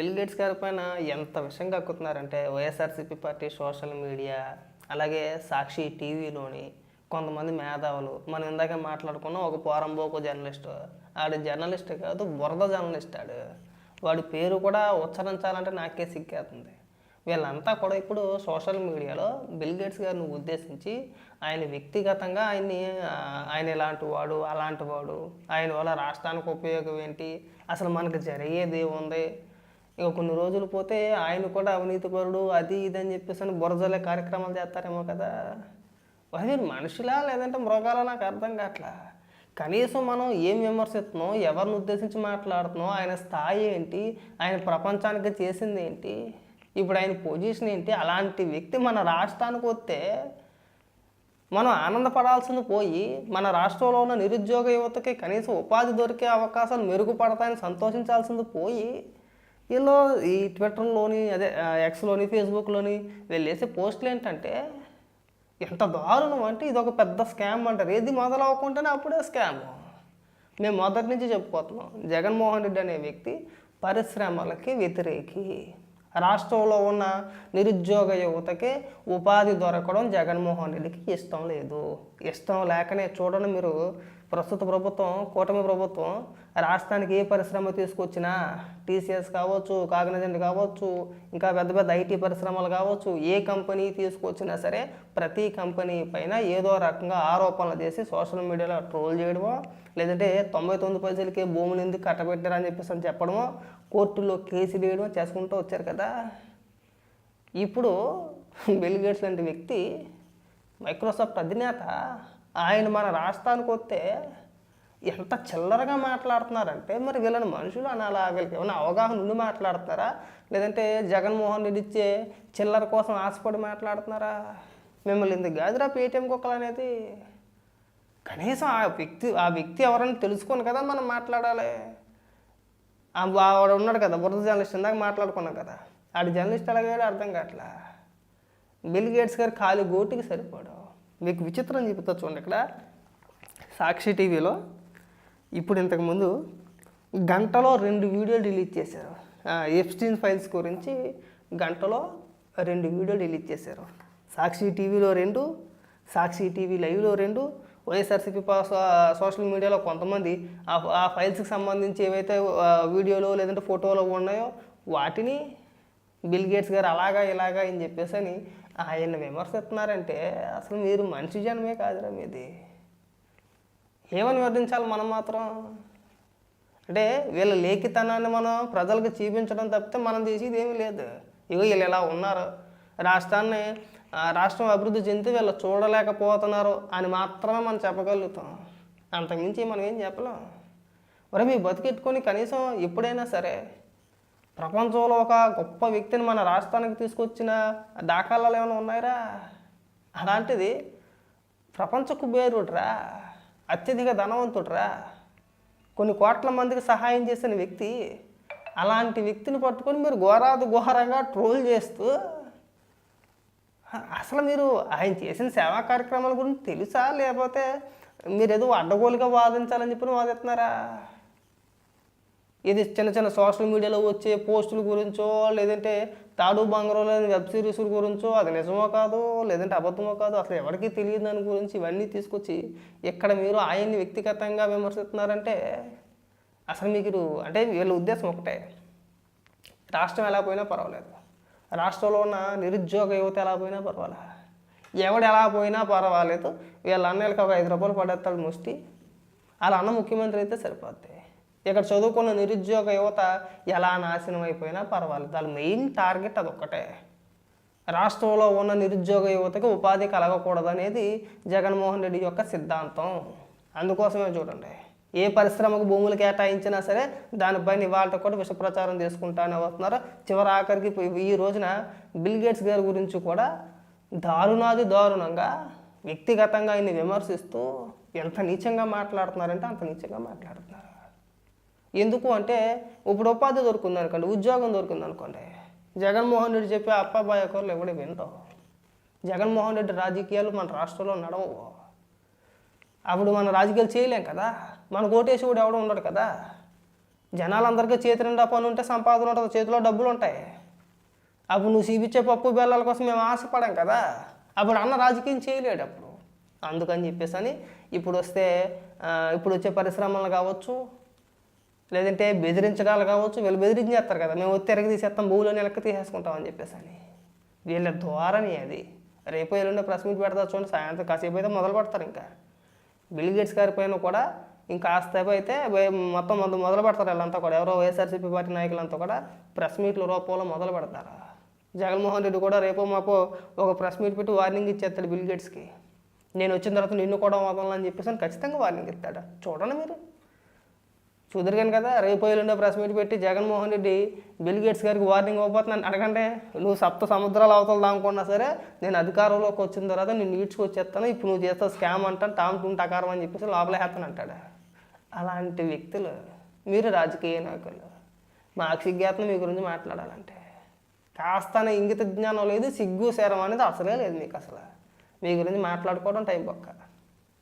Bill gates గారి పైన ఎంత విషయం కక్కుతున్నారంటే వైఎస్ఆర్సీపీ పార్టీ సోషల్ మీడియా అలాగే సాక్షి టీవీలోని కొంతమంది మేధావులు. మనం ఇందాక మాట్లాడుకున్న ఒక పోరంబోకు జర్నలిస్ట్. ఆడు జర్నలిస్ట్ కాదు బురద జర్నలిస్ట్ ఆడు. వాడి పేరు కూడా ఉచ్చరించాలంటే నాకే సిగ్గేస్తుంది వీళ్ళంతా కూడా ఇప్పుడు సోషల్ మీడియాలో బిల్ గేట్స్ గారిని ఉద్దేశించి ఆయన వ్యక్తిగతంగా ఆయన్ని ఆయన ఇలాంటి వాడు అలాంటి వాడు ఆయన వల్ల రాష్ట్రానికి ఉపయోగం ఏంటి అసలు మనకు జరిగేది ఉంది ఇక కొన్ని రోజులు పోతే ఆయన కూడా అవినీతిపరుడు అది ఇది అని చెప్పేసి అని బురదలే కార్యక్రమాలు చేస్తారేమో కదా. అది మనుషులా లేదంటే మృగాలా? నాకు అర్థం కావట్లా. కనీసం మనం ఏం విమర్శిస్తున్నాం ఎవరిని ఉద్దేశించి మాట్లాడుతున్నాం ఆయన స్థాయి ఏంటి ఆయన ప్రపంచానికి చేసింది ఏంటి ఇప్పుడు ఆయన పొజిషన్ ఏంటి అలాంటి వ్యక్తి మన రాష్ట్రానికి వస్తే మనం ఆనందపడాల్సింది పోయి మన రాష్ట్రంలో ఉన్న నిరుద్యోగ యువతకి కనీసం ఉపాధి దొరికే అవకాశాలు మెరుగుపడతాయని సంతోషించాల్సింది పోయి వీళ్ళు ఈ ట్విట్టర్లోని అదే ఎక్స్లోని ఫేస్బుక్లోని వెళ్ళేసే పోస్టులు ఏంటంటే ఎంత దారుణం అంటే ఇది ఒక పెద్ద స్కామ్ అంటారు. ఏది మొదలవకుండానే అప్పుడే స్కామ్. మేము మొదటి నుంచి చెప్పుకోతున్నాం జగన్మోహన్ రెడ్డి అనే వ్యక్తి పరిశ్రమలకి వ్యతిరేకి. రాష్ట్రంలో ఉన్న నిరుద్యోగ యువతకి ఉపాధి దొరకడం జగన్మోహన్ రెడ్డికి ఇష్టం లేదు. ఇష్టం లేకనే చూడండి మీరు ప్రస్తుత ప్రభుత్వం కూటమి ప్రభుత్వం రాష్ట్రానికి ఏ పరిశ్రమ తీసుకొచ్చినా టీసీఎస్ కావచ్చు కాగ్నజెంట్ కావచ్చు ఇంకా పెద్ద పెద్ద ఐటీ పరిశ్రమలు కావచ్చు ఏ కంపెనీ తీసుకొచ్చినా సరే ప్రతి కంపెనీ పైన ఏదో రకంగా ఆరోపణలు చేసి సోషల్ మీడియాలో ట్రోల్ చేయడమో లేదంటే తొంభై తొమ్మిది పైసలకే భూములు ఎందుకు కట్టబెట్టారని చెప్పేసి అని చెప్పడమో కోర్టులో కేసులు వేయడమో చేసుకుంటూ వచ్చారు కదా. ఇప్పుడు బిల్ గేట్స్ లాంటి వ్యక్తి మైక్రోసాఫ్ట్ అధినేత ఆయన మన రాష్ట్రానికి వస్తే ఎంత చిల్లరగా మాట్లాడుతున్నారంటే మరి వీళ్ళని మనుషులు అనాలా? వీళ్ళకి ఏమైనా అవగాహన ఉండి మాట్లాడుతున్నారా? లేదంటే జగన్మోహన్ రెడ్డి ఇచ్చే చిల్లర కోసం ఆశపడి మాట్లాడుతున్నారా? మిమ్మల్ని ఇంత గాజురా పేటీఎం కుక్కలు అనేది? కనీసం ఆ వ్యక్తి ఆ వ్యక్తి ఎవరని తెలుసుకొని కదా మనం మాట్లాడాలి. ఆ వాడు ఉన్నాడు కదా బురద జర్నలిస్ట్ ఇందాక మాట్లాడుకున్నాం కదా. ఆడు జర్నలిస్ట్ అలాగే అర్థం కావట్లా? బిల్ గేట్స్ గారు ఖాళీ గోటికి సరిపోవడం మీకు విచిత్రం చెబుతా చూడండి ఇక్కడ. సాక్షి టీవీలో ఇప్పుడు ఇంతకుముందు గంటలో రెండు వీడియోలు రిలీజ్ చేశారు. ఎఫ్స్టీన్ ఫైల్స్ గురించి గంటలో రెండు వీడియోలు రిలీజ్ చేశారు. సాక్షి టీవీలో రెండు సాక్షి టీవీ లైవ్లో రెండు వైఎస్ఆర్సీపీ సోషల్ మీడియాలో కొంతమంది ఆ ఫైల్స్కి సంబంధించి ఏవైతే వీడియోలు లేదంటే ఫోటోలు ఉన్నాయో వాటిని బిల్ గేట్స్ గారు అలాగా ఇలాగా అని చెప్పేసి అని ఆయన విమర్శిస్తున్నారంటే అసలు మీరు మనిషి జన్మే కాదురా మీది. ఏమని వివరించాలి మనం మాత్రం? అంటే వీళ్ళ లేఖితనాన్ని మనం ప్రజలకు చూపించడం తప్పితే మనం చేసేది ఏమీ లేదు. ఇగో వీళ్ళు ఇలా ఉన్నారు. రాష్ట్రాన్ని ఆ, రాష్ట్రం అభివృద్ధి చెందితే వీళ్ళు చూడలేకపోతున్నారు అని మాత్రమే మనం చెప్పగలుగుతాం. అంతకుమించి మనం ఏం చెప్పలేం. మరి మీ బతికెట్టుకొని కనీసం ఎప్పుడైనా సరే ప్రపంచంలో ఒక గొప్ప వ్యక్తిని మన రాష్ట్రానికి తీసుకొచ్చిన దాఖలాలు ఏమైనా ఉన్నాయరా? అలాంటిది ప్రపంచ కుబేరుడ్రా అత్యధిక ధనవంతుడ్రా. కొన్ని కోట్ల మందికి సహాయం చేసిన వ్యక్తి అలాంటి వ్యక్తిని పట్టుకొని మీరు ఘోరాది ఘోరంగా ట్రోల్ చేస్తూ అసలు మీరు ఆయన చేసిన సేవా కార్యక్రమాల గురించి తెలుసా? లేకపోతే మీరు ఏదో అడ్డగోలుగా వాదించాలని చెప్పి వాదిస్తున్నారా? ఇది చిన్న చిన్న సోషల్ మీడియాలో వచ్చే పోస్టుల గురించో లేదంటే తాడు బంగారం లేని వెబ్ సిరీస్ల గురించో అది నిజమో కాదు లేదంటే అబద్ధమో కాదు అసలు ఎవరికీ తెలియదు దాని గురించి ఇవన్నీ తీసుకొచ్చి ఇక్కడ మీరు ఆయన్ని వ్యక్తిగతంగా విమర్శిస్తున్నారంటే అసలు మీకు అంటే వీళ్ళ ఉద్దేశం ఒకటే. రాష్ట్రం ఎలా పోయినా పర్వాలేదు. రాష్ట్రంలో ఉన్న నిరుద్యోగ యువత ఎలా పోయినా పర్వాలేదు ఎవడు ఎలా పోయినా పర్వాలేదు. వీళ్ళ అన్నయ్యలకు ఒక ఐదు రూపాయలు పడేస్తాడు ముష్టి. అలా అన్న ముఖ్యమంత్రి అయితే సరిపోద్ది. ఇక్కడ చదువుకున్న నిరుద్యోగ యువత ఎలా నాశనం అయిపోయినా పర్వాలేదు. వాళ్ళ మెయిన్ టార్గెట్ అదొక్కటే. రాష్ట్రంలో ఉన్న నిరుద్యోగ యువతకి ఉపాధి కలగకూడదనేది జగన్మోహన్ రెడ్డి యొక్క సిద్ధాంతం. అందుకోసమే చూడండి. ఏ పరిశ్రమకు భూములు కేటాయించినా సరే దానిపైన ఇవాళ కూడా విషప్రచారం చేసుకుంటానే వస్తున్నారు. చివరి ఆఖరికి ఈ రోజున బిల్ గేట్స్ గారి గురించి కూడా దారుణాది దారుణంగా వ్యక్తిగతంగా ఆయన్ని విమర్శిస్తూ ఎంత నీచంగా మాట్లాడుతున్నారంటే అంత నీచంగా మాట్లాడుతున్నారు. ఎందుకు అంటే ఇప్పుడు ఉపాధి దొరుకుంది అనుకోండి ఉద్యోగం దొరికింది అనుకోండి. జగన్మోహన్ రెడ్డి చెప్పే అప్పాబాయ్ ఒకరు ఎవడే వినరు జగన్మోహన్ రెడ్డి రాజకీయాలు మన రాష్ట్రంలో నడవవు. అప్పుడు మన రాజకీయాలు చేయలేం కదా. మన ఓటేసి కూడా ఎవడో ఉండడు కదా. జనాలందరికీ చేతి నిండా పని ఉంటే సంపాదన ఉంటుంది చేతిలో డబ్బులు ఉంటాయి. అప్పుడు నువ్వు చూపించే పప్పు బెల్లాల కోసం మేము ఆశపడాం కదా. అప్పుడు అన్న రాజకీయం చేయలేడు అప్పుడు. అందుకని చెప్పేసి అని ఇప్పుడు వస్తే ఇప్పుడు వచ్చే పరిశ్రమలు కావచ్చు లేదంటే బెదిరించడాలు కావచ్చు వీళ్ళు బెదిరించేస్తారు కదా. మేము వచ్చి తీసేస్తాం తీసేస్తాం భూములని తీసేసుకుంటాం అని చెప్పేసి అని వీళ్ళ ద్వారానే అది. రేపు ఎల్లుండి ప్రెస్ మీట్ పెడతా చూడండి సాయంత్రం కాసేపు అయితే మొదలు పెడతారు ఇంకా. బిల్ గేట్స్ గారి పైన కూడా ఇంకా కాసేపు అయితే మొత్తం మొదలు మొదలు పెడతారు వీళ్ళంతా కూడా. ఎవరో వైఎస్ఆర్సీపీ పార్టీ నాయకులంతా కూడా ప్రెస్ మీట్ల రూపంలో మొదలు పెడతారు. జగన్మోహన్ రెడ్డి కూడా రేపు మాకు ఒక ప్రెస్ మీట్ పెట్టి వార్నింగ్ ఇచ్చేస్తాడు బిల్ గేట్స్కి. నేను వచ్చిన తర్వాత నిన్ను కూడా వదలని చెప్పేసి అని ఖచ్చితంగా వార్నింగ్ ఇస్తాడు. చూడండి మీరు. చూద్దరుగాను కదా రేపు ఎల్లుండే ప్రెస్ మీట్ పెట్టి జగన్మోహన్ రెడ్డి బిల్ గేట్స్ గారికి వార్నింగ్ ఇవ్వబోతున్నాను. అడగంటే నువ్వు సప్త సముద్రాలు అవతల దాముకున్నా సరే నేను అధికారంలోకి వచ్చిన తర్వాత నేను నీడ్చుకు వచ్చేస్తాను. ఇప్పుడు నువ్వు చేస్తావు స్కామ్ అంటాను టామ్ టూమ్ టకారం అని చెప్పేసి లోపలేస్తాను అంటాడు. అలాంటి వ్యక్తులు మీరు రాజకీయ నాయకులు మాకు సిగ్గేతను మీ గురించి మాట్లాడాలంటే కాస్త ఇంగిత జ్ఞానం లేదు సిగ్గు శరం అనేది అసలే లేదు మీకు అసలు. మీ గురించి మాట్లాడుకోవడం టైం పక్క.